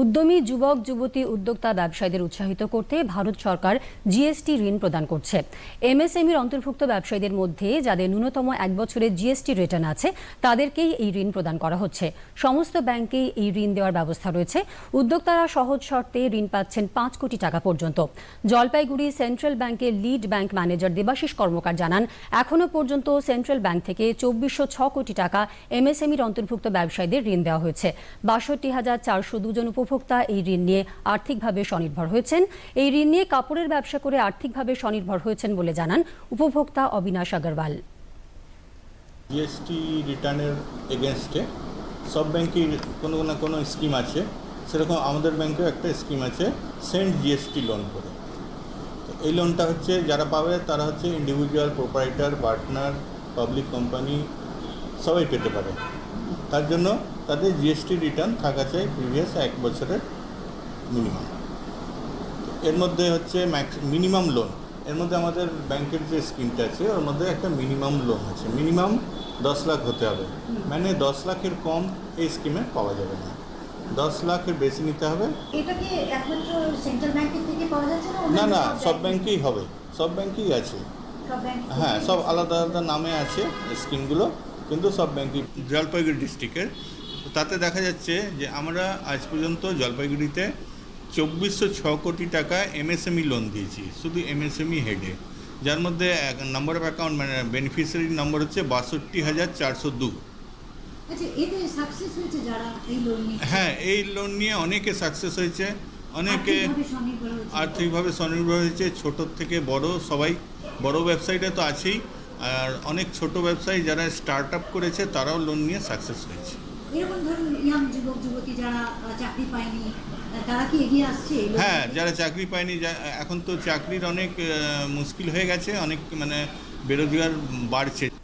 উদ্যমী যুবক, যুবতী উদ্যোক্তা ব্যবসায়ীদের উৎসাহিত করতে ভারত সরকার জিএসটি ঋণ প্রদান করছে। এমএসএমইর অন্তর্ভুক্ত ব্যবসায়ীদের মধ্যে যাদের ন্যূনতম এক বছরের জিএসটি রিটার্ন আছে, তাদেরকেই এই ঋণ প্রদান করা হচ্ছে। সমস্ত ব্যাংকেই এই ঋণ দেওয়ার ব্যবস্থা রয়েছে। উদ্যোক্তারা সহজ শর্তে ঋণ পাচ্ছেন পাঁচ কোটি টাকা পর্যন্ত। জলপাইগুড়ি সেন্ট্রাল ব্যাংকের lead bank manager Debashis Karmakar জানান এখনও পর্যন্ত সেন্ট্রাল ব্যাংক থেকে চব্বিশশো ছ কোটি টাকা এমএসএমইর অন্তর্ভুক্ত ব্যবসায়ীদের ঋণ দেওয়া হয়েছে। বাষট্টি হাজার চারশো দুজন উপভোক্তা এই ঋণ নিয়ে আর্থিকভাবে স্বনির্ভর হয়েছেন। এই ঋণ নিয়ে কাপড়ের ব্যবসা করে আর্থিকভাবে স্বনির্ভর হয়েছেন বলে জানান উপভোক্তা অবিনাশ আগরওয়াল। জিএসটি রিটার্নের এগেনস্টে সব ব্যাংকের কোনো না কোনো স্কিম আছে। সেরকম আমাদের ব্যাংকেও একটা স্কিম আছে সেন্ট জিএসটি লোন করে। এই লোনটা হচ্ছে যারা পাবে তারা হচ্ছে individual proprietor partner public company সবাই পেতে পারে। তার জন্য তাদের জিএসটি রিটার্ন থাকা চাই প্রিভিয়াস এক বছরের মিনিমাম এর মধ্যে হচ্ছে ম্যাক্স মিনিমাম লোন এর মধ্যে আমাদের ব্যাংকের যে স্কিমটা আছে ওর মধ্যে একটা মিনিমাম লোন আছে। মিনিমাম দশ লাখ হতে হবে। মানে দশ লাখের কম এই স্কিমে পাওয়া যাবে না। দশ লাখের বেশি নিতে হবে। না না সব ব্যাংক- ব্যাংকেই হবে। সব ব্যাংকেই আছে। হ্যাঁ সব আলাদা আলাদা নামে আছে স্কিমগুলো কিন্তু সব ব্যাংকই জলপাইগুড়ি ডিস্ট্রিক্টের তাতে দেখা যাচ্ছে যে আমরা আজ পর্যন্ত জলপাইগুড়িতে চব্বিশশো ছ কোটি টাকা এমএসএমই লোন দিয়েছি শুধু এমএসএমই হেডে যার মধ্যে নাম্বার অফ অ্যাকাউন্ট মানে বেনিফিশিয়ারি নম্বর হচ্ছে বাষট্টি হাজার চারশো দু। আচ্ছা হ্যাঁ এই লোন নিয়ে অনেকে সাকসেস হয়েছে অনেকে আর্থিকভাবে স্বনির্ভর হয়েছে ছোটোর থেকে বড় সবাই বড় ব্যবসায়ীরা তো আছেই। আর অনেক ছোট ব্যবসায়ী যারা স্টার্ট আপ করেছে তারাও লোন নিয়ে সাকসেস হয়েছে। এরকম ধরুন ইয়াং যুবক যুবতী যারা চাকরি পায়নি তারা কি এগিয়ে আসছে হ্যাঁ যারা চাকরি পায়নি যা- এখন তো চাকরির অনেক মুশকিল হয়ে গেছে অনেক মানে বেরোজগার বাড়ছে।